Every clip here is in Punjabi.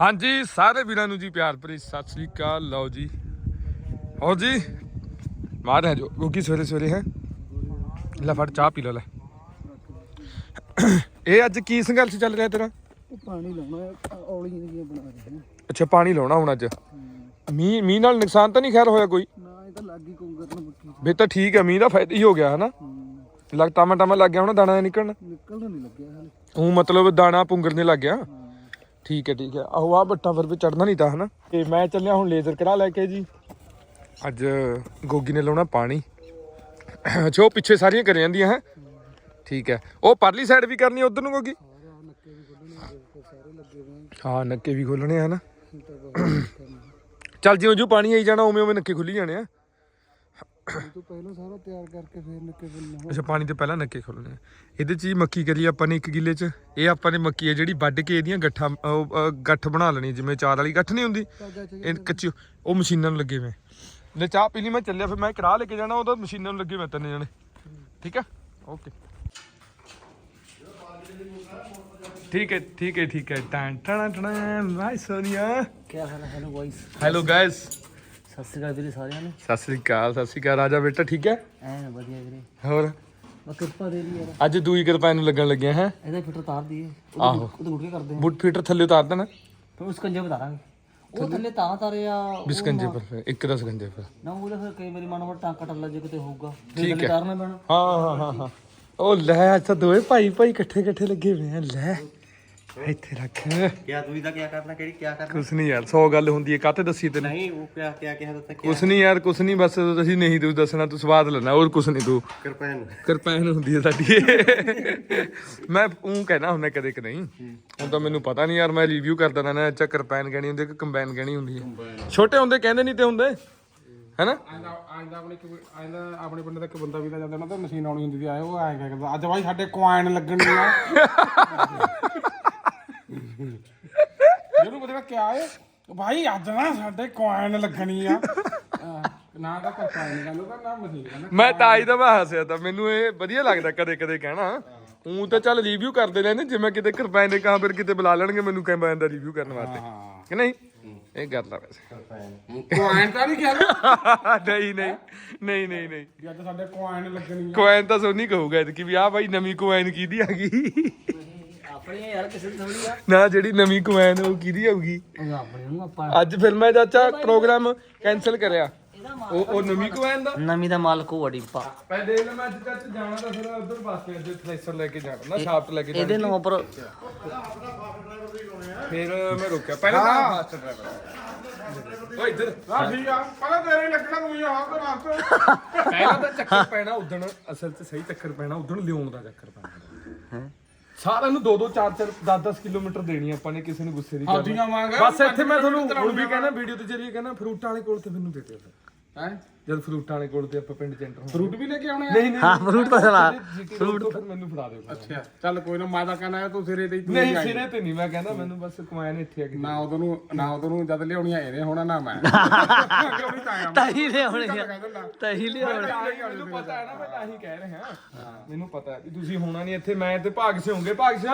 ਹਾਂਜੀ ਸਾਰੇ ਵੀਰਾਂ ਨੂੰ ਜੀ ਪਿਆਰ ਭਰੀ ਸਤਿ ਸ੍ਰੀ ਅਕਾਲ। ਲਓ ਜੀ। ਹੋ ਜੀ ਮਾਰ ਹੈ ਜੋ ਗੋਗੀ ਸਵੇਰੇ ਸਵੇਰੇ ਹੈ। ਲੈ ਫੜ ਚਾਹ ਪੀ ਲਓ ਲੈ। ਇਹ ਅੱਜ ਕੀ ਸੰਘਰਸ਼ ਚੱਲ ਰਿਹਾ ਤੇਰਾ? ਉਹ ਪਾਣੀ ਲਾਉਣਾ ਹੈ, ਔਲੀ ਜਿਹੀਆਂ ਬਣਾ ਰਹੇ ਨੇ। ਅੱਛਾ ਪਾਣੀ ਲਾਉਣਾ ਹੁਣ ਅੱਜ। ਮੀਂਹ ਮੀਂਹ ਨਾਲ ਨੁਕਸਾਨ ਤਾਂ ਨਹੀਂ ਖੈਰ ਹੋਇਆ ਕੋਈ? ਨਾ ਇਹ ਤਾਂ ਲੱਗ ਹੀ ਕੰਗਰ ਨੂੰ ਮੱਕੀ ਵੇ ਤਾਂ ਠੀਕ ਹੈ ਮੀਂਹ ਦਾ ਫਾਇਦਾ ਹੀ ਹੋ ਗਿਆ ਹਨਾ? ਲੱਗ ਟਾਮਾ ਟਾਮਾ ਲੱਗ ਗਿਆ ਹੁਣ ਦਾਣਾ ਨਿਕਲਣ? ਨਿਕਲਣ ਨਹੀਂ ਲੱਗਿਆ ਹਾਲੇ। ਉਹ ਮਤਲਬ ਦਾਣਾ ਪੁੰਗਰਨੇ ਲੱਗ ਗਿਆ? ਠੀਕ ਹੈ ਠੀਕ ਹੈ। ਆਹੋ ਆ ਬੱਟਾ ਫਿਰ ਵੀ ਚੜਨਾ ਨਹੀਂ ਤਾਂ, ਹਨਾ? ਤੇ ਮੈਂ ਚੱਲਿਆ ਹੁਣ ਲੇਜ਼ਰ ਕਰਾ ਲੈ ਕੇ ਜੀ। ਅੱਜ ਗੋਗੀ ਨੇ ਲਾਉਣਾ ਪਾਣੀ। ਅੱਛਾ, ਉਹ ਪਿੱਛੇ ਸਾਰੀਆਂ ਕਰ ਜਾਂਦੀਆਂ ਹੈ? ਠੀਕ ਹੈ। ਉਹ ਪਰਲੀ ਸਾਈਡ ਵੀ ਕਰਨੀ ਉਧਰ ਨੂੰ ਗੋਗੀ? ਹਾਂ, ਨੱਕੇ ਵੀ ਖੋਲਣੇ ਆ, ਹਨਾ? ਹੁਣ ਚੱਲ ਜਿਉਂ ਜਿਉਂ ਪਾਣੀ ਆਈ ਜਾਣਾ, ਉਵੇਂ ਉਵੇਂ ਨੱਕੇ ਖੁੱਲੀ ਜਾਣੇ ਆ। ਤੋਂ ਪਹਿਲਾਂ ਸਾਰਾ ਤਿਆਰ ਕਰਕੇ ਫਿਰ ਨੱਕੇ ਬੁੱਲਣਾ ਅੱਛਾ ਪਾਣੀ ਤੋਂ ਪਹਿਲਾਂ ਨੱਕੇ ਖੋਲਣੇ ਆ। ਇਹਦੇ ਚ ਹੀ ਮੱਕੀ ਕਰੀ ਆਪਾਂ ਨੇ ਇੱਕ ਕਿੱਲੇ ਚ? ਇਹ ਆਪਾਂ ਨੇ ਮੱਕੀ ਹੈ ਜਿਹੜੀ ਵੱਢ ਕੇ ਇਹਦੀਆਂ ਗੱਠਾਂ ਉਹ, ਗੱਠ ਬਣਾ ਲੈਣੀ ਜਿਵੇਂ ਚਾਰ ਵਾਲੀ ਗੱਠ ਨਹੀਂ ਹੁੰਦੀ? ਚ ਇਹ ਕੱਚੀ ਉਹ ਮਸ਼ੀਨਾਂ ਨੂੰ ਲੱਗੇ ਮੈਂ ਲੈ ਚਾਹ ਪੀ ਲਈ ਮੈਂ ਚੱਲਿਆ ਫਿਰ ਮੈਂ ਕਰਾ ਲੈ ਕੇ ਜਾਣਾ ਉਹਦਾ ਮਸ਼ੀਨਾਂ ਨੂੰ ਲੱਗੇ ਮੈਂ ਤਿੰਨ ਜਣੇ। ਠੀਕ ਹੈ ਓਕੇ। ਠੀਕ ਹੈ ਠੀਕ ਹੈ ਠੀਕ ਹੈ। ਟਾਂ ਟਣਾ ਟਣਾ ਮਾਈ ਸੋਨੀਆ। ਕੀ ਹਾਲ ਹੈ? ਹੈਲੋ ਗਾਇਸ ਸਤਿ ਸ੍ਰੀ ਅਕਾਲ ਵੀਰੇ ਸਾਰਿਆਂ ਨੂੰ। ਸਤਿ ਸ੍ਰੀ ਅਕਾਲ ਸਤਿ ਸ੍ਰੀ ਅਕਾਲ ਰਾਜਾ ਬੇਟਾ ਠੀਕ ਹੈ? ਐਨ ਵਧੀਆ ਵੀਰੇ। ਹੋਰ? ਬਸ ਕਿਰਪਾ ਦੇ ਦੀ ਯਾਰ। ਅੱਜ ਦੂਈ ਕਿਰਪਾਨ ਨੂੰ ਲੱਗਣ ਲੱਗਿਆ ਹੈ? ਇਹਦਾ ਫਿਲਟਰ ਤਾਰ ਦਈਏ। ਆਹੋ। ਉਹ ਉੱਠ ਕੇ ਕਰਦੇ ਆ ਬੁੱਟ ਫੀਟਰ ਥੱਲੇ ਉਤਾਰ ਦੇਣਾ। ਫਿਰ ਉਸ ਕੰਜੇ ਬਤਾਰਾਂਗੇ ਉਹ ਥੱਲੇ? ਤਾਂ ਤਾਰਿਆ ਬਿਸਕੰਜੇ ਪਰ ਫਿਰ ਇੱਕ ਦਾ ਸਕੰਜੇ ਪਰ। ਨਾ ਉਹਦਾ ਫਿਰ ਕਈ ਵਾਰੀ ਮਨ ਵਰ ਟਾਂਕਾ ਟੱਲਾ ਜੇ ਕਿਤੇ ਹੋਊਗਾ ਫਿਰ ਠੀਕ ਥੱਲੇ ਹੈ। ਤਾਰਨਾ ਪੈਣਾ। ਹਾਂ ਹਾਂ ਹਾਂ ਹਾਂ। ਉਹ ਲੈ ਅੱਛਾ ਦੋਵੇਂ ਭਾਈ ਭਾਈ ਇਕੱਠੇ ਇਕੱਠੇ ਲੱਗੇ ਹੋਏ ਆ ਲੈ। ਇੱਥੇ ਰੱਖ। ਕਰਨਾ ਕਿਹੜੀ ਕਿਆ ਕਰਨਾ? ਕੁਛ ਨਹੀਂ ਯਾਰ 100 ਗੱਲ ਹੁੰਦੀ ਹੈ ਕਾਤੇ ਦੱਸੀ ਤੈਨੂੰ? ਨਹੀਂ ਉਹ ਕਿਆ ਕਿਆ ਕਿਹਾ ਦਿੱਤਾ ਕੁਛ ਨਹੀਂ ਯਾਰ ਕੁਛ ਨਹੀਂ ਬਸ ਤੁਸੀਂ ਨਹੀਂ ਤੂੰ ਦੱਸਣਾ ਤੂੰ ਸਵਾਦ ਲੈਣਾ ਹੋਰ ਕੁਛ ਨਹੀਂ ਤੂੰ। ਕਿਰਪਾਨ। ਕਿਰਪਾਨ ਹੁੰਦੀ ਹੈ ਸਾਡੀ। ਮੈਂ ਉਹ ਕਹਿਣਾ ਹੁੰਦਾ ਕਦੇ ਕਿ ਨਹੀਂ। ਹੁਣ ਤਾਂ ਮੈਨੂੰ ਪਤਾ ਨਹੀਂ ਯਾਰ ਮੈਂ ਰਿਵਿਊ ਕਰਦਾ ਨਾ ਨਾ ਅੱਛਾ ਕਿਰਪਾਨ ਕਹਿਣੀ ਹੁੰਦੀ ਕਿ ਕੰਬਾਈਨ ਕਹਿਣੀ ਹੁੰਦੀ ਹੈ? ਛੋਟੇ ਹੁੰਦੇ ਕਹਿੰਦੇ ਨਹੀਂ ਤੇ ਹੁੰਦੇ। ਹੈਨਾ? ਆਪਣੇ ਪਿੰਡ ਦਾ ਇੱਕ ਬੰਦਾ ਵੀ ਤਾਂ ਜਾਂਦਾ ਨਾ ਤਾਂ ਮਸ਼ੀਨ ਆਉਣੀ ਹੁੰਦੀ ਸੀ ਆਏ ਉਹ ਐਂ ਕਹਿੰਦਾ ਅੱਜ ਬਾਈ ਸਾਡੇ ਕੁਆਇਨ ਲੱਗਣੀ ਆ ਜਿਹਨੂੰ ਪਤਾ ਕਿਆ ਏ ਭਾਈ ਅੱਜ ਨਾ ਸਾਡੇ ਕੁਆਇਨ ਲੱਗਣੀ ਆ। ਅਹ ਨਾ ਤਾਂ ਕਰਤਾ ਨਹੀਂ ਕਹਿੰਦਾ ਤਾਂ ਨਾ ਮਸ਼ੀਨ ਕਹਿੰਦਾ ਮੈਂ ਤਾਂ ਹੀ ਤਾਂ ਮੈਂ ਹੱਸਿਆ ਤਾਂ ਮੈਨੂੰ ਇਹ ਵਧੀਆ ਲੱਗਦਾ ਕਦੇ ਕਦੇ ਕਹਿਣਾ। ਉਹ ਤਾਂ ਚੱਲ ਰਿਵਿਊ ਕਰਦੇ ਰਹਿੰਦੇ ਜਿਵੇਂ ਕਿਤੇ ਕਿਰਪਾਨ ਦੇ ਕਾਂ ਫਿਰ ਕਿਤੇ ਬੁਲਾ ਲੈਣਗੇ ਮੈਨੂੰ ਕੰਬਾਈਨ ਦਾ ਰਿਵਿਊ ਕਰਨ ਵਾਸਤੇ। ਕਿ ਨਹੀਂ? ਇਹ ਗੱਲ ਆ ਵੈਸੇ। ਕੁਆਇਨ ਤਾਂ ਨਹੀਂ ਕਿਹਾ ਨਹੀਂ ਨਹੀਂ ਨਹੀਂ ਨਹੀਂ ਨਹੀਂ। ਵੀ ਅੱਜ ਸਾਡੇ ਕੁਆਇਨ ਲੱਗਣੀ ਆ। ਕੋਇਨ ਤਾਂ ਸੋਨੀ ਕਹੂਗਾ ਕਿ ਵੀ ਆ ਬਾਈ ਨਵੀਂ ਕੋਇਨ ਕਿਹਦੀ ਆ ਗਈ? ਆਪਣੀ ਯਾਰ ਕਿਸੇ ਦੀ ਥੋੜੀ ਆ। ਨਾ ਜਿਹੜੀ ਨਵੀਂ ਕੋਇਨ ਉਹ ਕਿਹਦੀ ਆਊਗੀ? ਉਹ ਆਪਣੀ ਨੂੰ ਆਪਾਂ ਅੱਜ ਫਿਰ ਮੈਂ ਚਾਚਾ ਪ੍ਰੋਗਰਾਮ ਕੈਨਸਲ ਕਰਿਆ। ਉਹ ਉਹ ਨਵੀਂ ਕੋਇਨ ਦਾ? ਨਵੀਂ ਦਾ ਮਾਲਕ ਉਹ ਅੜੀਪਾ ਮੈਂ ਦੇਖ ਲੈ ਮੈਂ ਅੱਜ ਚਾਚਾ ਜਾਣਾ ਤਾਂ ਫਿਰ ਉਧਰ ਪਾਸੇ ਅੱਜ ਥ੍ਰੈਸ਼ਰ ਲੈ ਕੇ ਜਾਣਾ। ਨਾ ਸ਼ਾਫਟ ਲੈ ਕੇ ਜਾਣਾ। ਇਹਦੇ ਨਾਮ ਪਰ ਫਿਰ ਮੈਂ ਰੁਕਿਆ। ਪਹਿਲਾਂ ਤਾਂ ਫਾਸਟ ਡਰਾਈਵਰ ਓਏ ਇੱਧਰ। ਆ ਠੀਕ ਆ। ਪਹਿਲਾਂ ਤੇਰੇ ਹੀ ਲੱਗਣਾ ਤੂੰ ਹੀ ਆ ਤਾਂ ਰਾਸਤੇ ਪਹਿਲਾਂ ਤਾਂ ਚੱਕਰ ਪੈਣਾ ਉਦਣ ਅਸਲ 'ਚ ਸਹੀ ਚੱਕਰ ਪੈਣਾ ਉਦਣ ਲਿਆਉਣ ਦਾ ਚੱਕਰ ਪੈਣਾ। ਹੈ? ਸਾਰਿਆਂ ਨੂੰ 2 2 4 4 10 10 ਕਿਲੋਮੀਟਰ ਦੇਣੀ ਆਪਾਂ ਨੇ ਕਿਸੇ ਨੂੰ ਗੁੱਸੇ ਦੀ ਗੱਲ ਬਸ ਇੱਥੇ ਮੈਂ ਤੁਹਾਨੂੰ ਹੁਣ ਵੀ ਕਹਿਣਾ ਵੀਡੀਓ ਤੇ ਜਰੀਏ ਕਹਿਣਾ ਫਰੂਟਾਂ ਵਾਲੇ ਕੋਲ ਤੇ ਮੈਨੂੰ ਦੇ ਦਿਓ ਫਿਰ। ਹੈ? ਜਦ ਫਰੂਟਾਂ ਵਾਲੇ ਕੋਲ ਤੇ ਆਪਾਂ ਪਿੰਡ ਚ ਐਂਟਰ ਹੋਣਾ ਫਰੂਟ ਵੀ ਲੈ ਕੇ ਆਉਣੇ ਆ? ਨਹੀਂ ਨਹੀਂ ਹਾਂ ਫਰੂਟ ਤਾਂ ਸੁਣਾ ਫਰੂਟ ਮੈਨੂੰ ਫੜਾ ਦਿਓ ਅੱਛਾ ਚੱਲ ਕੋਈ ਨਾ ਮੈਂ ਤਾਂ ਕਹਿੰਦਾ ਤੂੰ ਸਿਰੇ ਤੇ ਹੀ ਤੂੰ ਨਹੀਂ ਸਿਰੇ ਤੇ ਨਹੀਂ ਮੈਂ ਕਹਿੰਦਾ ਮੈਨੂੰ ਬਸ ਕਮਾਇਨ ਇੱਥੇ ਆ ਕੇ। ਨਾ ਉਦੋਂ ਨੂੰ ਨਾ ਉਦੋਂ ਨੂੰ ਜਦ ਲਿਆਉਣੀਆਂ ਇਹਨੇ ਹੋਣਾ ਨਾ ਮੈਂ। ਕਿਉਂ ਨਹੀਂ ਤਾਂ ਆਇਆ ਤਹੀ ਲਿਆਉਣੇ ਦਿੰਦਾ। ਤਹੀ ਲਿਆਉਣੇ ਮੈਨੂੰ ਪਤਾ ਹੈ ਨਾ ਮੈਂ ਤਾਂ ਹੀ ਕਹਿ ਰਿਹਾ। ਮੈਨੂੰ ਪਤਾ ਹੈ ਵੀ ਤੁਸੀਂ ਹੋਣਾ ਨਹੀਂ ਇੱਥੇ ਮੈਂ ਤੇ ਭਾਗ ਸੇ ਹੋਗੇ ਭਾਗ ਸੇ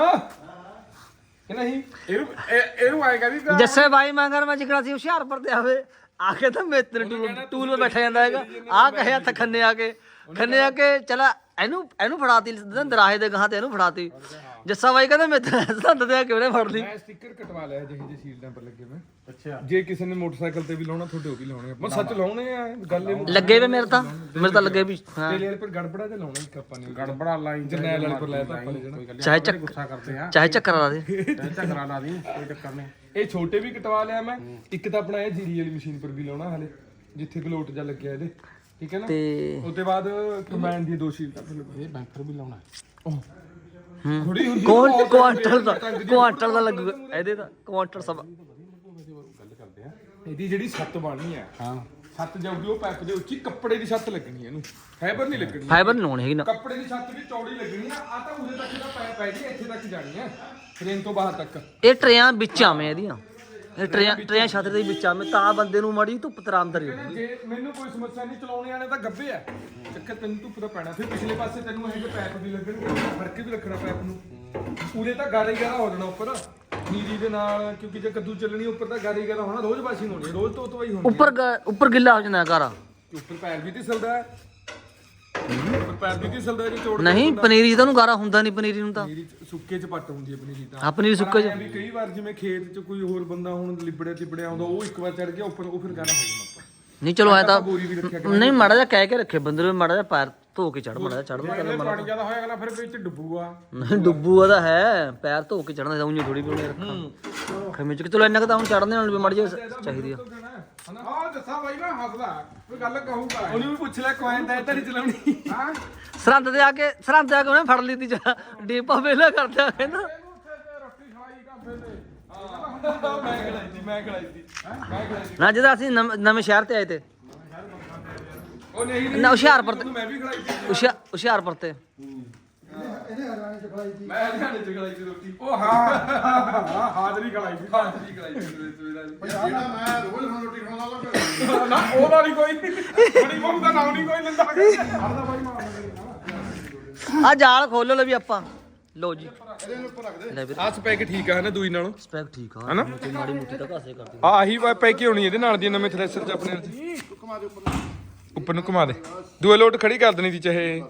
ਕਿ ਨਹੀਂ? ਇਹਨੂੰ ਇਹ- ਇਹਨੂੰ ਆਏ ਕਹਿੰਦੀ ਤਾਂ ਜੱਸੇ ਬਾਈ ਮੰਗਰ ਮੈਂ ਜਿਕੜਾ ਸੀ ਹੁਸ਼ਿਆਰਪੁਰ ਤੇ ਆਵੇ। ਆ ਕੇ ਤਾਂ ਮੇਤਰ ਟੂਲ ਟੂਲ 'ਤੇ ਬੈਠਾ ਜਾਂਦਾ ਹੈਗਾ। ਆ ਕਹੇ ਹੱਥ ਖੰਨੇ ਆ ਕੇ। ਖੰਨੇ ਆ ਕੇ ਚਲਾ ਇਹਨੂੰ ਇਹਨੂੰ ਫੜਾਤੀ ਦਰਾਹੇ ਦੇ ਗਾਂ ਤੇ ਇਹਨੂੰ ਫੜਾਤੀ। ਜੱਸਾ ਬਾਈ ਕਹਿੰਦਾ ਮੇਤਰ ਸੰਦ ਤੇ ਆ ਕੇ ਉਹਨੇ ਫੜ ਲਈ? ਮੈਂ ਸਟicker ਕਟਵਾ ਲਿਆ ਜਿਹੇ ਜਿਹੇ ਸ਼ੀਲਡਾਂ ਪਰ ਲੱਗੇ ਮੈਂ ਅੱਛਾ। ਜੇ ਕਿਸੇ ਨੇ ਮੋਟਰਸਾਈਕਲ ਤੇ ਵੀ ਲਾਉਣਾ ਤੁਹਾਡੇ ਉਹ ਵੀ ਲਾਉਣੇ ਆ। ਮੈਂ ਸੱਚ ਲਾਉਣੇ ਆ ਗੱਲ ਇਹ ਲੱਗੇ ਵੇ ਮੇਰੇ ਤਾਂ ਮੇਰੇ ਤਾਂ ਲੱਗੇ ਵੀ ਹਾਂ। ਤੇਰੇ ਵਾਲੇ ਪਰ ਗੜਬੜਾ ਤੇ ਲਾਉਣਾ ਇੱਕ ਆਪਾਂ ਨੇ। ਗੜਬੜਾ ਲਾਈ ਜਰਨੈਲ ਵਾਲੇ ਪਰ ਲਾਇਆ ਤਾਂ ਆਪਾਂ ਨੇ ਗੱਲ ਚਾਹੇ ਚੱਕ ਗੁੱਸਾ ਕਰਦੇ ਆ। ਚਾਹੇ ਚੱਕਰ ਲਾ ਦੇ। ਚਾਹੇ ਝਗੜਾ ਲਾ ਦੀ ਕੋਈ ਚੱਕਰ ਨਹੀਂ ਇਹ ਛੋਟੇ ਵੀ ਕਟਵਾ ਲਿਆ ਮੈਂ। ਇੱਕ ਤਾਂ ਆਪਣਾ ਇਹ ਜੀਰੀ ਵਾਲੀ ਮਸ਼ੀਨ ਪਰ ਵੀ ਲਾਉਣਾ ਹਲੇ ਜਿੱਥੇ ਗਲੋਟ ਜਾ ਲੱਗਿਆ ਇਹਦੇ। ਠੀਕ ਹੈ ਨਾ? ਤੇ ਉਹਦੇ ਬਾਅਦ ਕੰਬਾਈਨ ਦੀ ਦੋ ਇਹ ਬੈਂਕਰ ਵੀ ਲਾਉਣਾ। ਥੋੜੀ ਹੁੰਦੀ ਕੁਆਂਟਲ ਦਾ ਕੁਆਂਟਲ ਦਾ ਲੱਗੂਗਾ। ਇਹਦੇ ਤਾਂ ਕੁਆਂਟਲ ਸਭ। ਇਹਦੀ ਜਿਹੜੀ ਛੱਤ ਬਣਨੀ ਆ ਹਾਂ। ਛੱਤ ਜਾਊਗੀ ਉਹ ਪੈਪ ਦੇ ਉੱਚੀ ਕੱਪੜੇ ਦੀ ਛੱਤ ਲੱਗਣੀ ਇਹਨੂੰ। ਫਾਈਬਰ ਨਹੀਂ ਲੱਗਣੀ। ਫਾਈਬਰ ਨਹੀਂ ਲਾਉਣੀ ਹੈਗੀ ਨਾ। ਕੱਪੜੇ ਦੀ ਛੱਤ ਵੀ ਚੌੜੀ ਲੱਗਣੀ ਆ ਆ ਤਾਂ ਉਰੇ ਤੱਕ ਦਾ ਪੈਪ ਪੈ ਜੀ ਇੱਥੇ ਤੱਕ ਜਾਣੀ ਆ ਟ੍ਰੇਨ ਤੋਂ ਬਾਹਰ ਤੱਕ। ਇਹ ਟਰੇਆਂ ਵਿੱਚ ਆਵੇਂ ਇਹਦੀਆਂ। ਇਹ ਟਰੇਆਂ ਟਰੇਆਂ ਛੱਤ ਦੇ ਵਿੱਚ ਆਵੇਂ ਤਾਂ ਬੰਦੇ ਨੂੰ ਮਾੜੀ ਧੁੱਪ ਤਰਾ ਅੰਦਰ ਹੀ। ਜੇ ਮੈਨੂੰ ਕੋਈ ਸਮੱਸਿਆ ਨਹੀਂ ਚਲਾਉਣੇ ਵਾਲੇ ਤਾਂ ਗੱਬੇ ਆ। ਚੱਕਰ ਤੈਨੂੰ ਧੁੱਪ ਦਾ ਪੈਣਾ ਫਿਰ ਪਿਛਲੇ ਪਾਸੇ ਤੈਨੂੰ ਇਹ ਪੈਪ ਵੀ ਲੱਗਣਗੇ ਫ਼ਰਕ ਵੀ ਰੱਖਣਾ ਪੈਪ ਨੂੰ। ਉਰੇ ਤਾਂ ਗਾਰੇ ਗਾਰਾ ਹੋ ਜਾਣਾ ਉੱਪਰ। ਪਨੀਰੀ ਦੇ ਨਾਲ ਕਿਉਂਕਿ ਜੇ ਕੱਦੂ ਚੱਲਣੀ ਉੱਪਰ ਤਾਂ ਗਾਰੀ ਗਾਰਾ ਹੋਣਾ ਰੋਜ਼ ਬਾਸੀ ਹੋਣੀ ਹੈ, ਰੋਜ਼ ਤੋਂ ਤਵਾਈ ਹੋਣੀ ਹੈ। ਉੱਪਰ ਗ- ਉੱਪਰ ਗਿੱਲਾ ਹੋ ਜਾਂਦਾ ਘਰ ਉੱਪਰ ਪੈਰ ਵੀ ਤਿਸਲਦਾ ਹੈ। ਉੱਪਰ ਪੈਰ ਵੀ ਤਿਸਲਦਾ ਹੈ ਜੇ ਚੋੜ ਨਹੀਂ ਪਨੀਰੀ ਤਾਂ ਉਹਨੂੰ ਗਾਰਾ ਹੁੰਦਾ ਨਹੀਂ ਪਨੀਰੀ ਨੂੰ ਤਾਂ। ਪਨੀਰੀ ਚ- ਸੁੱਕੇ ਚ ਪੱਟ ਹੁੰਦੀ ਹੈ ਪਨੀਰੀ ਤਾਂ। ਪਨੀਰੀ ਸੁੱਕੇ ਪਰ ਐਂ ਚ ਵੀ ਕਈ ਵਾਰ ਜਿਵੇਂ ਖੇਤ ਚ ਕੋਈ ਹੋਰ ਬੰਦਾ ਹੁਣ ਲਿਬੜੇ ਤਿਬੜਿਆ ਆਉਂਦਾ ਉਹ ਇੱਕ ਵਾਰ ਚੜ ਗਿਆ ਉੱਪਰ ਉਹ ਫਿਰ ਗਾਣਾ ਹੋ ਜਾਂਦਾ। ਉੱਪਰ ਨਹੀਂ ਚਲੋ ਐ ਤਾਂ ਬੋਰੀ ਵੀ ਰੱਖਿਆ ਨਹੀਂ ਮਾੜਾ ਜਿਹਾ ਕਹਿ ਕੇ ਰੱਖੇ ਬੰਦੇ ਨੂੰ ਮਾੜਾ ਜਿਹਾ ਪੈਰ ਧੋ ਕੇ ਚੜ ਮਾੜਾ ਚੜ ਇਹਦੇ ਪਾਣੀ ਜ਼ਿਆਦਾ ਹੋਇਆ ਨਾ ਫਿਰ ਵਿੱਚ ਡੁੱਬੂਗਾ। ਨਹੀਂ ਡੁੱਬੂ ਉਹਦਾ ਹੈ ਪੈਰ ਧੋ ਕੇ ਚੜਨਾ ਚਾਹੁੰਦੀ ਥੋੜੀ ਵੀ ਉਹਨੇ ਰੱਖਾਂ। ਖਮੇ ਚ ਚਲੋ ਇੰਨਾ ਕੁ ਤਾਂ ਹੁਣ ਚੜਨੇ ਨਾਲ ਵੀ ਮਾੜੀ ਜਿਹੀ ਚਾਹੀਦੀ ਆ। ਆਹ ਦੱਸਾਂ ਬਾਈ ਮੈਂ ਹੱਸਦਾ। ਕੋਈ ਗੱਲ ਕਹੂੰਗਾ। ਉਹਨੂੰ ਵੀ ਪੁੱਛ ਲੈ ਕੋਇਨ ਤਾਂ ਤਾਂ ਨਹੀਂ ਚਲਾਉਣੀ। ਹਾਂ? ਸਰਹੰਦ ਤੇ ਆ ਕੇ ਸਰਹੰਦ ਤੇ ਆ ਕੇ ਉਹਨੇ ਫੜ ਲਈ ਤੀ ਜਾ ਡੀਪਾ ਵੇਲਾ ਕਰਦਾ ਕਹਿੰਦਾ ਮੈਂ ਮੈਂ ਮੈਂ ਨਾ ਜਦੋਂ ਅਸੀਂ ਨਵੇਂ ਸ਼ਹਿਰ ਤੇ ਆਏ ਤੇ ਉਹ ਨਹੀਂ ਨਹੀਂ ਨਾ ਹੁਸ਼ਿਆਰਪੁਰ ਤੇ ਮੈਂ ਵੀ ਖੜਾਈ ਸੀ ਹੁਸ਼ਿਆ- ਹੁਸ਼ਿਆਰਪੁਰ ਤੇ। ਮੈਂ ਹਰਿਆਣੇ ਚ ਖੜਾਈ ਸੀ ਰੋਟੀ। ਉਹ ਹਾਂ ਹਾਂ। ਹਾਜ਼ਰੀ ਖਲਾਈ ਸੀ। ਹਾਂ ਜੀ ਖੜਾਈ ਸੀ ਸਵੇਰੇ ਜਿਹੜਾ ਮੈਂ ਰੋਜ਼ ਹੁਣ ਰੋਟੀ ਖਾਣ ਵਾਲਾ ਨਾ ਉਹਦਾ ਨਹੀਂ ਕੋਈ। ਬੜੀ ਬਹੂ ਦਾ ਨਾਮ ਨਹੀਂ ਕੋਈ ਲੈਂਦਾ। ਹਰਦਾ ਬਾਈ ਮਾਰ ਆ ਜਾਲ ਖੋਲੋ ਲੈ ਵੀ ਆਪਾਂ। ਲੋ ਜੀ। ਇਹਦੇ ਉੱਪਰ ਰੱਖ ਦੇ। ਲੈ ਵੀਰ। ਆਹ ਸਪੈਕ ਠੀਕ ਆ ਹਨਾ ਦੂਈ ਨਾਲੋਂ? ਸਪੈਕ ਠੀਕ ਆ। ਹਨਾ? ਮਾੜੀ ਮੋਟੀ ਤਾਂ ਘਾਸੇ ਕਰਦੀ ਆ ਆਹੀ ਪੈਕੀ ਹੋਣੀ ਇਹਦੇ ਨਾਲ ਦੀ ਨਵੇਂ ਥ੍ਰੈਸ਼ਰ ਚ ਆਪਣੇ ਚ ਘੁਮਾ ਦੇ ਉੱਪਰ। ਉੱਪਰ ਨੂੰ ਘੁਮਾ ਦੇ। ਦੂਏ ਲੋਟ ਖੜੀ ਕਰ ਦੇਣੀ ਸੀ ਚਾਹੇ।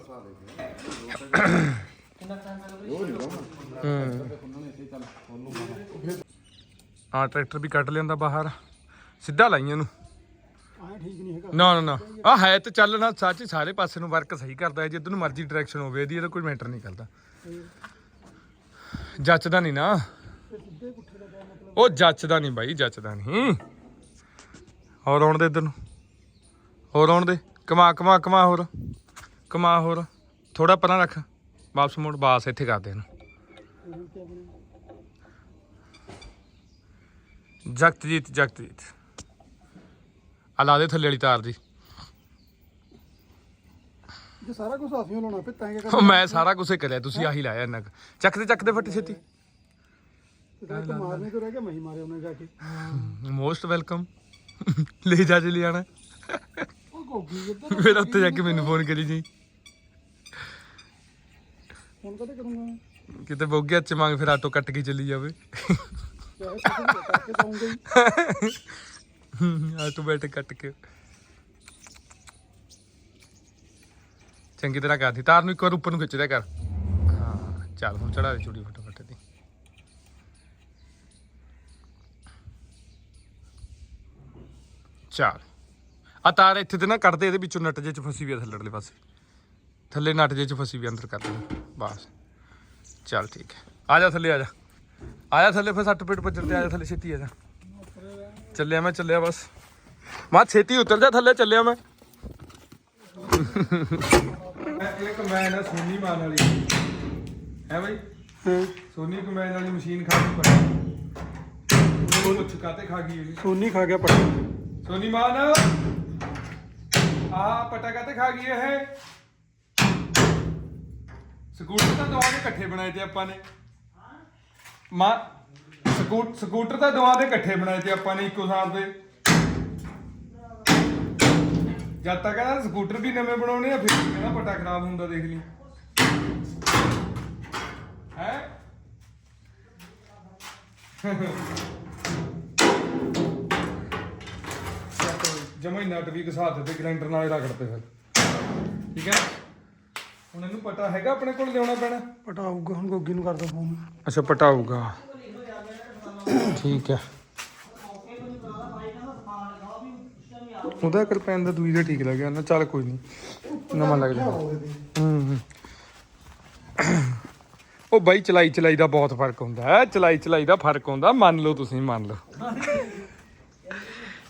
ਆ ਟਰੈਕਟਰ ਵੀ ਕੱਢ ਲਿਆਂਦਾ ਬਾਹਰ। ਸਿੱਧਾ ਲਾਈਆਂ ਨੂੰ ਨਾ ਨਾ ਨਾ। ਆ ਹੈ ਤੇ ਚੱਲਣਾ ਸੱਚ ਸਾਰੇ ਪਾਸੇ ਨੂੰ ਵਰਕ ਸਹੀ ਕਰਦਾ ਹੈ। ਜਿੱਦ ਨੂੰ ਮਰਜ਼ੀ ਡਾਇਰੈਕਸ਼ਨ ਹੋਵੇ, ਇਹਦੀ ਇਹਦਾ ਕੋਈ ਮੈਟਰ ਨਹੀਂ ਕਰਦਾ। ਜੱਚਦਾ ਨਹੀਂ ਨਾ। ਉਹ ਜੱਚਦਾ ਨਹੀਂ ਬਾਈ, ਜੱਚਦਾ ਨਹੀਂ। ਔਰ ਆਉਣ ਦੇ ਇੱਧਰ ਨੂੰ। ਹੋਰ ਆਉਣ ਦੇ? ਕਮਾ ਕਮਾ ਕਮਾ ਹੋਰ। ਕਮਾ ਹੋਰ। ਥੋੜਾ ਪਰਾਂ ਰੱਖ। ਵਾਪਸ ਮੋੜ ਬਾਸ ਇੱਥੇ ਕਰ ਦੇ ਇਹਨੂੰ ਜਗਤਜੀਤ ਜਗਤਜੀਤ। ਆ ਲਾ ਦੇ ਥੱਲੇ ਵਾਲੀ ਤਾਰ ਦੀ। ਜੇ ਸਾਰਾ ਕੁਝ ਹਾਸੀਆਂ ਲਾਉਣਾ ਫਿਰ ਤਾਂ ਕਿ ਉਹ ਮੈਂ ਸਾਰਾ ਕੁਝ ਕਰਿਆ ਤੁਸੀਂ ਆਹੀ ਲਾਇਆ ਇੰਨਾ ਕੁ। ਚੱਕਦੇ ਚੱਕਦੇ ਫੱਟੀ ਛੇਤੀ। ਕਰ ਮਾਰਨੇ ਤੋਂ ਰਹਿ ਗਿਆ ਮੈਂ ਹੀ ਮਾਰੇ ਉਹਨੇ ਜਾ ਕੇ? Most welcome. ਲੈ ਜਾ ਜੀ ਲਿਆਣਾ। ਕਿੱਧਰ ਫਿਰ ਉੱਥੇ ਜਾ ਕੇ ਮੈਨੂੰ ਫੋਨ ਕਰੀ ਜੀ ਫੋਨ ਕਦੇ ਕਰੂੰਗਾ? ਮੈਂ ਕਿਤੇ ਬੋਗਿਆ ਚ ਮੰਗ ਫਿਰ ਆਟੋ ਕੱਟ ਕੇ ਚੱਲੀ ਜਾਵੇ। ਚਾਹੇ ਕਿਸੇ ਕਰਕੇ ਦਊਂਗਾ ਹੀ ਆਟੋਮੈਟਿਕ ਕੱਟ ਕੇ। ਚੰਗੀ ਤਰ੍ਹਾਂ ਕਰਦੀ ਤਾਰ ਨੂੰ ਇੱਕ ਵਾਰ ਉੱਪਰ ਨੂੰ ਖਿੱਚ ਦਿਆ ਕਰ। ਹਾਂ ਚੱਲ ਹੁਣ ਚੜਾ ਦੇ ਚੂੜੀ ਫਟਾਫਟ ਦੀ ਚੱਲ। ਆ ਤਾਰ ਇੱਥੇ ਤੇ ਨਾ ਕੱਢਦੇ ਇਹਦੇ ਵਿੱਚੋਂ ਨਟ ਜੇ ਚ ਫਸੀ ਵੀ ਆ ਥੱਲੜਲੇ ਪਾਸੇ। ਥੱਲੇ ਨਟ ਜੇ ਚ ਫਸੀ ਵੀ ਅੰਦਰ ਕਰ ਦੇ ਬਸ। ਚੱਲ ਠੀਕ ਹੈ। ਆ ਜਾ ਥੱਲੇ ਆ ਜਾ। ਆ ਜਾ ਥੱਲੇ ਫਿਰ ਸੱਟ ਪੇਟ ਭੱਜਣ ਤੇ ਆ ਜਾ ਥੱਲੇ ਛੇਤੀ ਆ ਜਾ। ਚੱਲਿਆ ਮੈਂ ਚੱਲਿਆ ਬਸ। ਮਾ ਛੇਤੀ ਉਤਰ ਜਾ ਥੱਲੇ ਚੱਲਿਆ ਮੈਂ। ਇੱਕ ਕੰਬਾਈਨ ਆ ਸੋਨੀ ਮਾਨ ਵਾਲੀ। ਹੈ ਬਈ? ਸੋਨੀ ਕੰਬਾਈਨ ਵਾਲੀ ਮਸ਼ੀਨ ਖਾ ਗਈ ਪਰ ਉਹ ਕੁਛ ਕਾਤੇ ਖਾ ਗਈ ਸੋਨੀ ਖਾ ਗਿਆ ਪੱਟੀ ਸੋਨੀ ਮਾਨ। ਆ ਪਟਾ ਕਾਤੇ ਖਾ ਗਈ ਇਹ। ਸਕੂਟਰ ਤਾਂ ਦੋਵਾਂ ਦੇ ਇਕੱਠੇ ਬਣਾਏ ਤੇ ਆਪਾਂ ਨੇ। ਮਾ ਸਕੂਟ ਸਕੂਟਰ ਤਾਂ ਦੋਵਾਂ ਦੇ ਇਕੱਠੇ ਬਣਾਏ ਤੇ ਆਪਾਂ ਨੇ ਇੱਕੋ ਸਾਲ ਦੇ। ਜਦ ਤੱਕ ਕਹਿੰਦਾ ਸਕੂਟਰ ਵੀ ਨਵੇਂ ਬਣਾਉਣੇ ਆ, ਫਿਰ ਕਹਿੰਦਾ ਪਟਾ ਖਰਾਬ ਹੁੰਦਾ ਦੇਖ ਲਈ। ਹੈ? ਜਮਾ ਹੀ ਨਟ ਵੀ ਘਸਾ ਦਿੱਤੇ ਗ੍ਰਾਈਂਡਰ ਨਾਲੇ ਰਗੜਤੇ ਫਿਰ। ਠੀਕ ਹੈ? ਹੁਣ ਇਹਨੂੰ ਪਤਾ ਹੈਗਾ ਆਪਣੇ ਕੋਲ ਲਿਆਉਣਾ ਪੈਣਾ? ਪਟਾ ਆਊਗਾ ਹੁਣ ਗੋਗੀ ਨੂੰ ਕਰਦਾ ਫੋਨ ਅੱਛਾ ਪਟਾਊਗਾ ਠੀਕ ਹੈ। ਉਹਦਾ ਕਰ ਪੈਨ ਦਾ ਦੂਈ ਦਾ ਠੀਕ ਲੱਗਿਆ ਨਾ ਚੱਲ ਕੋਈ ਨਹੀਂ। ਨਵਾਂ ਲੱਗ ਜਾ ਹੂੰ ਹੂੰ। ਉਹ ਬਾਈ ਚਲਾਈ ਚਲਾਈ ਦਾ ਬਹੁਤ ਫ਼ਰਕ ਹੁੰਦਾ ਹੈ ਚਲਾਈ ਚਲਾਈ ਦਾ ਫ਼ਰਕ ਹੁੰਦਾ ਮੰਨ ਲਓ ਤੁਸੀਂ ਮੰਨ ਲਓ।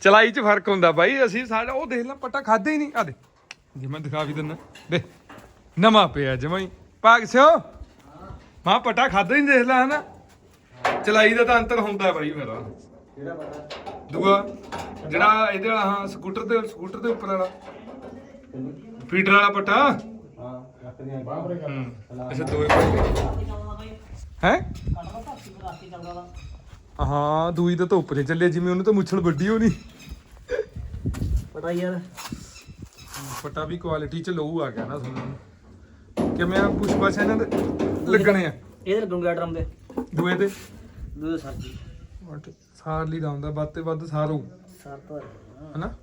ਚਲਾਈ 'ਚ ਫ਼ਰਕ ਹੁੰਦਾ ਬਾਈ ਅਸੀਂ ਸਾਡਾ ਉਹ ਦੇਖ ਲੈ ਪੱਟਾ ਖਾਦੇ ਹੀ ਨਹੀਂ। ਆ ਦੇ। ਜੇ ਮੈਂ ਦਿਖਾ ਵੀ ਦਿੰਨਾ ਦੇ। ਨਵਾਂ ਪਿਆ ਜਮਾਂ ਹੀ। ਭਾਗ ਸਿਓ। ਮਾਂ ਪਟਾ ਖਾਦਾ ਹੀ ਦੇਖ ਲੈ ਹਨਾ? ਚਲਾਈ ਦਾ ਤਾਂ ਅੰਤਰ ਹੁੰਦਾ ਬਾਈ ਮੇਰਾ। ਕਿਹੜਾ ਪਟਾ? ਦੂਆ। ਜਿਹੜਾ ਇਹਦੇ ਵਾਲਾ ਹਾਂ ਸਕੂਟਰ ਦੇ ਸਕੂਟਰ ਦੇ ਉੱਪਰ ਵਾਲਾ। ਫੀਡਰ ਵਾਲਾ ਪਟਾ। ਹਾਂ ਅੱਛਾ ਦੋ ਹੈ? ਹਾਂ ਦੂਈ ਤਾਂ ਧੁੱਪ 'ਚ ਚੱਲੇ ਜਿਵੇਂ ਉਹਨੂੰ ਤਾਂ ਮੁੱਛਣ ਵੱਡੀ ਹੋਣੀ। ਪਤਾ ਯਾਰ। ਪਟਾ ਵੀ ਕੁਆਲਿਟੀ 'ਚ ਲਊ ਆ ਗਿਆ ਨਾ ਤੁਹਾਨੂੰ। ਕਿਵੇਂ ਆ? ਪੁਸ਼ਪਾ ਦੇ ਲੱਗਣੇ ਆ। ਇਹਦੇ ਲੱਗੂਗਾ ਡਰਮ ਦੇ। ਦੂਏ ਤੇ ਦੂਏ ਸਰਜੀ ਬਟ ਸਾਰ ਲਈ ਦਾ ਹੁੰਦਾ ਵੱਧ ਤੇ ਵੱਧ ਸਾਰੂ ਸਾਰ ਤੋਂ ਹਨਾ?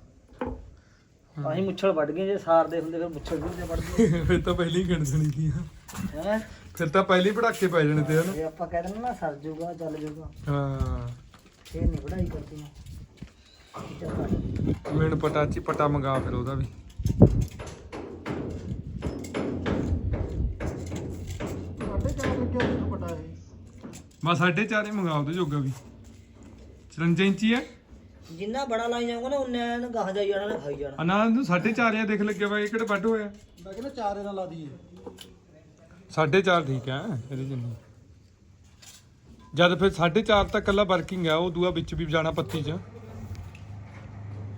ਆਹੀ ਮੁੱਛਲ ਵੱਢ ਗਏ ਜੇ ਸਾਰਦੇ ਹੁੰਦੇ ਫਿਰ ਮੁੱਛਲ ਵੀ ਵੱਢ ਗਏ। ਫਿਰ ਤਾਂ ਪਹਿਲੀ ਗਿਣ ਜਣੀ ਸੀ। ਹੈ? ਫਿਰ ਤਾਂ ਪਹਿਲੀ ਪੜਾਕੇ ਪੈ ਜਾਣੇ ਤੇ ਹਨਾ? ਜੇ ਆਪਾਂ ਕਹਿ ਦਿੰਦੇ ਨਾ ਸਰ ਜੂਗਾ ਚੱਲ ਜੂਗਾ। ਹਾਂ। ਫੇਰ ਨਹੀਂ ਪੜਾਈ ਕਰਦੇ ਚੱਲ ਮੇਨ ਪਟਾਚੀ ਪਟਾ ਮੰਗਾ ਫਿਰ ਉਹਦਾ ਵੀ। ਸਾਡੇ ਚਾਰ ਲੱਗਿਆ ਇਹ ਹੀ ਮੰਗਾ ਉਹਦੇ ਜੋਗਾ ਵੀ। 54 ਇੰਚੀ ਹੈ ਜਿੰਨਾ ਬੜਾ ਲਾਈ ਜਾਊਗਾ ਨਾ ਉਹਨੇ ਨਾ ਗਾਹ ਜਾਈ ਜਾਣਾ ਨਾ ਖਾਈ ਜਾਣਾ। ਅਨਾਜ ਨੂੰ ਸਾਢੇ ਚਾਰ ਆ ਦੇਖ ਲੱਗਿਆ ਵਾ ਇਹ ਕਿਹੜੇ ਵੱਡ ਹੋਇਆ। ਮੈਂ ਕਹਿੰਦਾ ਚਾਰ ਇਹਨਾਂ ਲਾ ਦਈਏ। ਸਾਢੇ ਚਾਰ ਠੀਕ ਹੈ ਇਹਦੇ ਜਿੰਨੀ ਜਦ ਫਿਰ ਸਾਢੇ ਚਾਰ ਤੱਕ ਕੱਲਾ ਵਰਕਿੰਗ ਹੈ ਉਹ ਦੂਆ ਵਿੱਚ ਵੀ ਜਾਣਾ ਪੱਤੀ 'ਚ।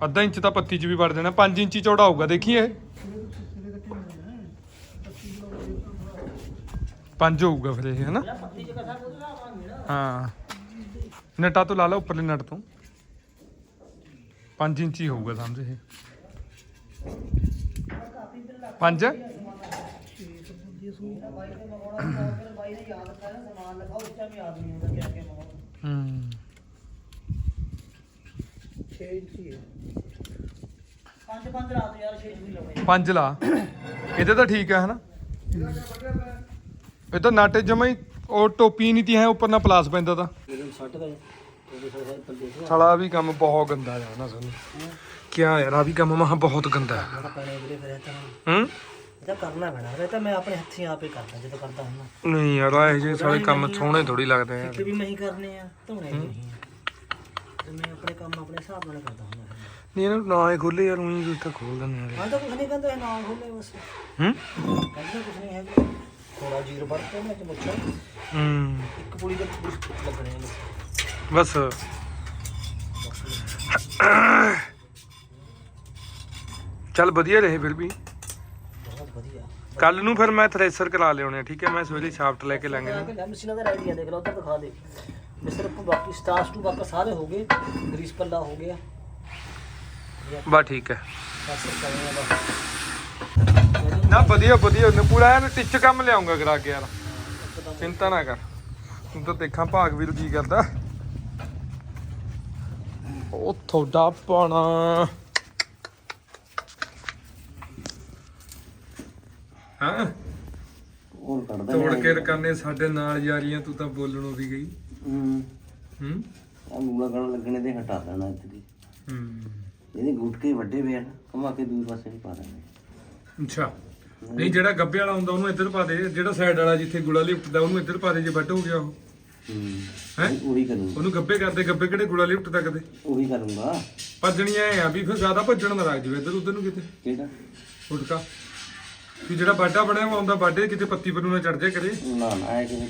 ਅੱਧਾ ਇੰਚ ਤਾਂ ਪੱਤੀ 'ਚ ਵੀ ਵੜ ਦੇਣਾ 5 ਇੰਚੀ ਚੌੜਾ ਹੋਊਗਾ ਦੇਖੀਏ ਪੰਜ ਹੋਊਗਾ ਫਿਰ ਇਹ, ਹੈਨਾ? ਹਾਂ। ਨਟਾ ਤੋਂ ਲਾ ਲਾ ਉੱਪਰਲੇ ਨਟ ਤੋਂ। 5 ਇੰਚੀ ਹੋਊਗਾ, ਸਮਝ ਇਹ? 5 ਬਾਈ ਨੇ ਯਾਦ ਰੱਖਿਆ ਨਾ ਸਮਾਨ ਲਿਖਾਓ ਉਸ ਟਾਈਮ ਯਾਦ ਨਹੀਂ ਹੁੰਦਾ ਕਿਆ ਕਿਆ ਪਾਉਣਾ ਹੂੰ 6 ਇੰਚੀ ਹੈ ਪੰਜ ਪੰਜ ਰਾਤ ਯਾਰ 6 ਵੀ ਲਾਉਣੇ ਪੰਜ ਲਾ। ਇਹਦੇ ਤਾਂ ਠੀਕ ਹੈ ਹਨਾ? ਇਹ ਤਾਂ ਨਾਟੇ ਜਮਾ ਹੀ ਉਹ ਟੋਪੀ ਨਹੀਂ ਤੀ ਹੈ ਉੱਪਰ ਨਾ ਪਲਾਸ ਪੈਂਦਾ ਤਾਂ। ਸਾਲਾ ਵੀ ਕੰਮ ਬਹੁਤ ਗੰਦਾ ਹੈ ਨਾ ਸਾਨੂੰ ਕਿਆ ਯਾਰ ਆ ਵੀ ਕੰਮ ਮਹਾ ਬਹੁਤ ਗੰਦਾ ਹੈ। ਹੂੰ? ਇਹ ਤਾਂ ਕਰਨਾ ਪੈਣਾ। ਇਹ ਤਾਂ ਮੈਂ ਆਪਣੇ ਹੱਥੀਂ ਆਪੇ ਕਰਦਾ ਜਦੋਂ ਕਰਦਾ ਹੁੰਦਾ। ਨਹੀਂ ਯਾਰ ਇਹ ਜਿਹੇ ਸਾਰੇ ਕੰਮ ਸੋਹਣੇ ਥੋੜੀ ਲੱਗਦੇ ਆ। ਕਿ ਵੀ ਮੈਂ ਹੀ ਕਰਨੇ ਆ ਧੋਣੇ ਵੀ ਨਹੀਂ ਆ। ਤੇ ਮੈਂ ਆਪਣੇ ਕੰਮ ਆਪਣੇ ਹਿਸਾਬ ਨਾਲ ਕਰਦਾ ਹੁੰਦਾ ਨਹੀਂ ਇਹਨੂੰ ਨਾ ਹੀ ਖੋਲੇ ਯਾਰ ਉਹੀ ਜਿੱਥੇ ਖੋਲ ਦਿੰਦੇ ਯਾਰ ਹਾਂ ਤਾਂ ਕੁਝ ਨਹੀਂ ਕਹਿੰਦੇ ਨਾ ਖੋਲੇ ਬਸ। ਹੂੰ? ਕਹਿੰਦੇ ਕੁਝ ਨਹੀਂ ਹੈਗਾ। ਥੋੜਾ ਜੀਰ ਵੜ ਕੇ ਮੈਂ ਚ ਮੁੱਛਾਂ ਹੂੰ। ਇੱਕ ਪੁਲੀ ਦੇ ਬਿਸਕੁਟ ਲੱਗਣੇ ਨੇ। ਬਸ। ਚੱਲ ਵਧੀਆ ਰਹੇ ਫਿਰ ਵੀ। ਬਹੁਤ ਵਧੀਆ। ਕੱਲ ਨੂੰ ਫਿਰ ਮੈਂ ਥ੍ਰੈਸ਼ਰ ਕਰਾ ਲਿਆਉਣੇ ਠੀਕ ਹੈ? ਮੈਂ ਸਵੇਰੇ ਸ਼ਾਫਟ ਲੈ ਕੇ ਲਾਂਗੇ ਮਸ਼ੀਨਾਂ ਦਾ ਆਈਡੀਆ ਦੇਖ ਲਓ ਉੱਧਰ ਦਿਖਾ ਦੇ। ਮੈਂ ਸਿਰਫ ਬਾਕੀ ਸਟਾਰਸ ਟੂ ਬਾਕੀ ਸਾਰੇ ਹੋ ਗਏ ਗ੍ਰੀਸ ਪੱਲਾ ਹੋ ਗਿਆ। ਬਸ ਠੀਕ ਹੈ। ਨਾ ਵਧੀਆ ਵਧੀਆ ਉਹਨੇ ਪੂਰਾ ਐਨ ਟਿੱਚ ਕੰਮ ਲਿਆਉਂਗਾ ਕਰਾ ਕੇ ਯਾਰ। ਚਿੰਤਾ ਨਾ ਕਰ। ਤੂੰ ਤਾਂ ਦੇਖਾਂ ਭਾਗ ਵੀਰ ਕੀ ਕਰਦਾ। ਉਹ ਤੁਹਾਡਾ ਪਾਣਾ। ਹਾਂ? ਹੋਰ ਤੋੜ ਕੇ ਰਕਾਨੇ ਸਾਡੇ ਨਾਲ ਯਾਰੀਆਂ ਤੂੰ ਤਾਂ ਬੋਲਣੋਂ ਵੀ ਗਈ। ਹੂੰ। ਹੂੰ। ਆ ਮੂਲਾ ਗਣ ਲੱਗਣੇ ਤੇ ਹਟਾ ਦੇਣਾ ਇੱਥੇ ਹੂੰ। ਇਹਦੇ ਗੁਟਕੇ ਵੱਡੇ ਵੇ ਆ ਨਾ ਘੁਮਾ ਕੇ ਦੂਜੇ ਪਾਸੇ ਵੀ ਪਾ ਦੇਣੇ। ਅੱਛਾ। ਨਹੀਂ ਜਿਹੜਾ ਗੱਬੇ ਵਾਲਾ ਹੁੰਦਾ ਉਹਨੂੰ ਇੱਧਰ ਪਾ ਦੇ। ਜਿਹੜਾ ਸਾਈਡ ਵਾਲਾ ਜਿੱਥੇ ਗੁੜਾ ਲਿਫਟਦਾ ਉਹਨੂੰ ਇੱਧਰ ਪਾ ਦੇ ਜੇ ਵੱਡ ਹੋ ਗਿਆ ਉਹ। ਹੂੰ। ਹੈਂ? ਉਹੀ ਕਰੂੰਗਾ। ਉਹਨੂੰ ਗੱਬੇ ਕਰਦੇ ਗੱਬੇ ਕਿਹੜੇ ਗੁੜਾ ਲਿਫਟਦਾ ਕਦੇ ਉਹੀ ਕਰੂੰਗਾ। ਭੱਜਣੀ ਐ ਆ ਵੀ ਫਿਰ ਜ਼ਿਆਦਾ ਭੱਜਣ ਨਾ ਲੱਗ ਜਾਵੇ। ਇੱਧਰ ਉੱਧਰ ਨੂੰ ਕਿਤੇ? ਕਿਹੜਾ? ਉਟਕਾ ਕਿ ਜਿਹੜਾ ਬਾਡਾ ਬਣਿਆ ਵਾ ਹੁੰਦਾ ਬਾਡੇ ਕਿਤੇ ਪੱਤੀ ਪਰ ਨੂੰ ਨਾ ਚੜ ਜਾ ਕਰੇ। ਨਾ ਨਾ ਐ ਕਿਵੇਂ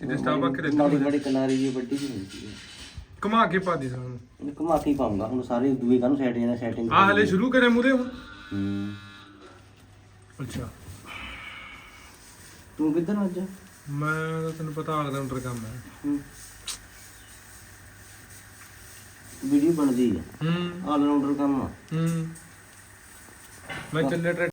ਕਿਤੇ ਕਿਤੇ ਸਟਾਪ ਆ ਕੇ ਮਾੜੀ ਮਾੜੀ ਕਿਨਾਰੀ ਜੀ ਵੱਡੀ ਜਿਹੀ ਹੁੰਦੀ ਹੈ ਘੁਮਾ ਕੇ ਪਾ ਦੇ ਸਾਨੂੰ। ਇਹ ਘੁਮਾ ਕੇ ਹੀ ਪਾਉਂਗਾ ਹੁਣ ਸਾਰੇ ਦੂਏ ਕਾਨੂੰ ਸੈਟ ਜਾਂਦਾ ਸੈਟਿੰਗ ਆ ਹਲੇ ਸ਼ੁਰੂ ਕਰੇ ਮੂਰੇ ਹੁਣ। ਹੂੰ। ਅੱਛਾ। ਤੂੰ ਕਿੱਧਰ ਨੂੰ ਅੱਜ? ਮੈਂ ਤਾਂ ਤੈਨੂੰ ਪਤਾ ਆਲਰਾਊਂਡਰ ਕੰਮ ਹੈ। ਵੀਡੀਓ ਬਣਦੀ ਹੈ ਹੂੰ। ਆਲ ਰਾਊਂਡਰ ਕੰਮ ਆ। ਹੂੰ। ਮੈਂ ਟਰੈਕਟਰ